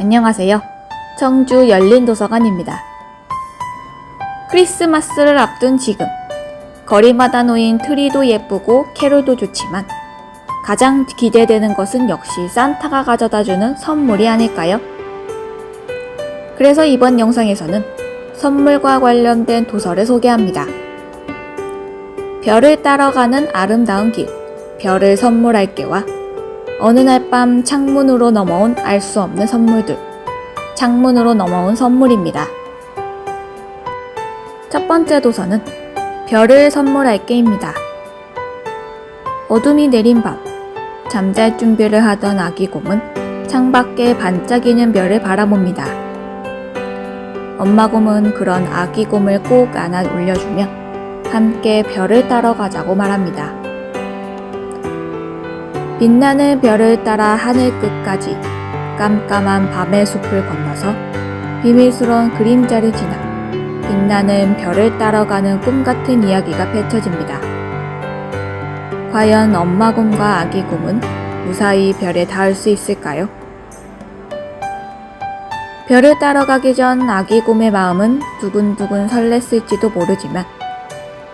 안녕하세요. 청주 열린 도서관입니다. 크리스마스를 앞둔 지금, 거리마다 놓인 트리도 예쁘고 캐롤도 좋지만, 가장 기대되는 것은 역시 산타가 가져다 주는 선물이 아닐까요? 그래서 이번 영상에서는 선물과 관련된 도서를 소개합니다. 별을 따라가는 아름다운 길, 별을 선물할게와 어느 날 밤 창문으로 넘어온 알 수 없는 선물들, 창문으로 넘어온 선물입니다. 첫 번째 도서는 별을 선물할게입니다. 어둠이 내린 밤, 잠잘 준비를 하던 아기 곰은 창밖에 반짝이는 별을 바라봅니다. 엄마 곰은 그런 아기 곰을 꼭 안아 올려주며 함께 별을 따러 가자고 말합니다. 빛나는 별을 따라 하늘 끝까지 깜깜한 밤의 숲을 건너서 비밀스러운 그림자를 지나 빛나는 별을 따라가는 꿈 같은 이야기가 펼쳐집니다. 과연 엄마 곰과 아기 곰은 무사히 별에 닿을 수 있을까요? 별을 따라가기 전 아기 곰의 마음은 두근두근 설렜을지도 모르지만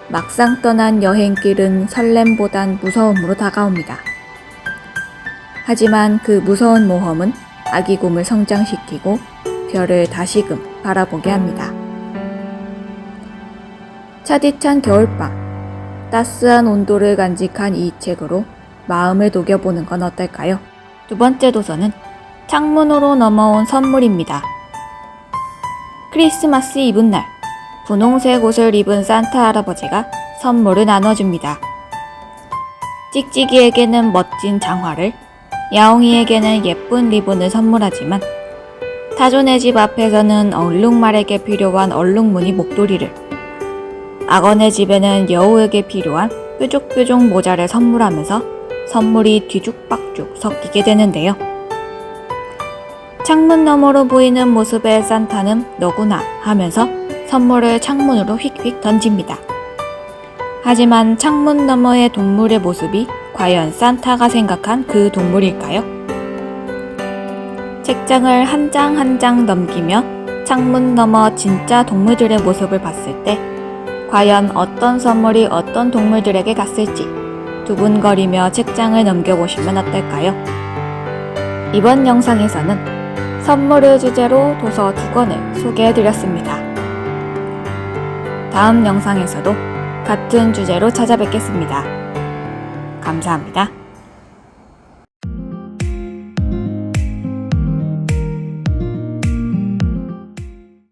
막상 떠난 여행길은 설렘보단 무서움으로 다가옵니다. 하지만 그 무서운 모험은 아기 곰을 성장시키고 별을 다시금 바라보게 합니다. 차디찬 겨울밤, 따스한 온도를 간직한 이 책으로 마음을 녹여보는 건 어떨까요? 두 번째 도서는 창문으로 넘어온 선물입니다. 크리스마스 이브 날, 분홍색 옷을 입은 산타 할아버지가 선물을 나눠줍니다. 찍찍이에게는 멋진 장화를, 야옹이에게는 예쁜 리본을 선물하지만 타조네 집 앞에서는 얼룩말에게 필요한 얼룩무늬 목도리를 악어네 집에는 여우에게 필요한 뾰족뾰족 모자를 선물하면서 선물이 뒤죽박죽 섞이게 되는데요. 창문 너머로 보이는 모습의 산타는 너구나 하면서 선물을 창문으로 휙휙 던집니다. 하지만 창문 너머의 동물의 모습이 과연 산타가 생각한 그 동물일까요? 책장을 한장 한장 넘기며 창문 너머 진짜 동물들의 모습을 봤을 때 과연 어떤 선물이 어떤 동물들에게 갔을지 두근거리며 책장을 넘겨보시면 어떨까요? 이번 영상에서는 선물을 주제로 도서 두 권을 소개해드렸습니다. 다음 영상에서도 같은 주제로 찾아뵙겠습니다. 감사합니다.